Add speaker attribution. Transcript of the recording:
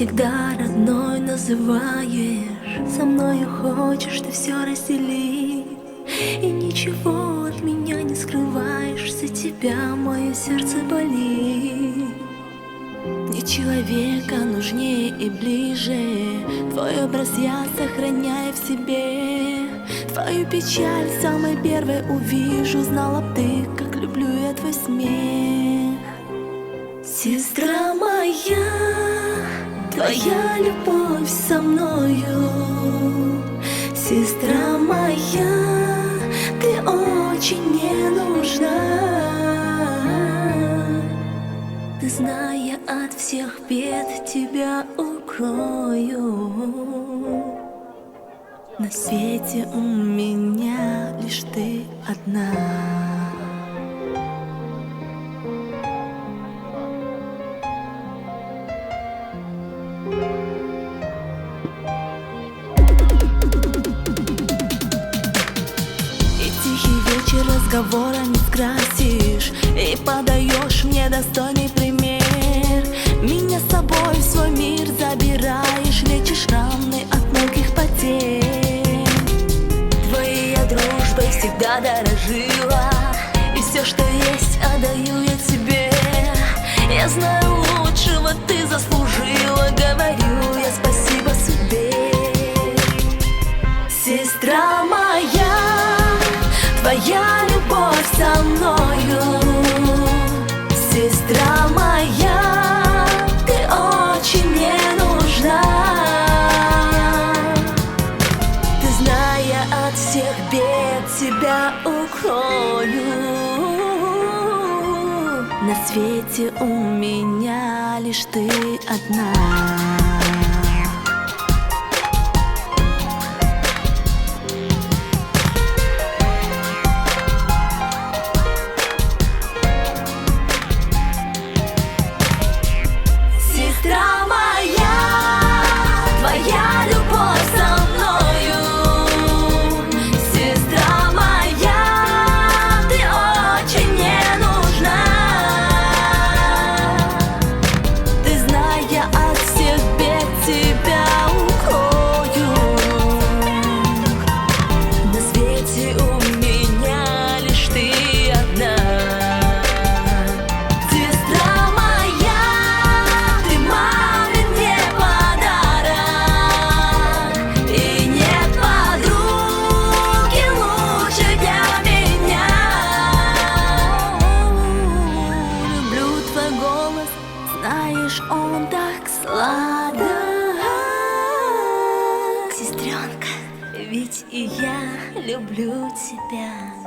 Speaker 1: всегда родной называешь. Со мною хочешь ты все разделить И ничего от меня не скрываешь. За тебя мое сердце болит. Мне человека нужнее и ближе. Твой образ я сохраняю в себе. Твою печаль самой первой увижу. Знала б ты, как люблю я твой смех. Сестра моя, твоя любовь со мною Сестра моя, ты очень мне нужна. Ты, зная от всех бед, тебя укрою. На свете у меня лишь ты одна вечер разговорами скрасишь. И подаешь мне достойный пример. Меня с собой в свой мир забираешь. Лечишь раны от мелких потерь. Твоей я дружбой всегда дорожила. И все, что есть, отдаю я тебе. Я знаю лучшего ты заслужила. Говорю я спасибо со мною Сестра моя, ты очень мне нужна. Ты, зная от всех бед, тебя укрою. На свете у меня лишь ты одна знаешь, он так сладок. Сестренка, ведь и я люблю тебя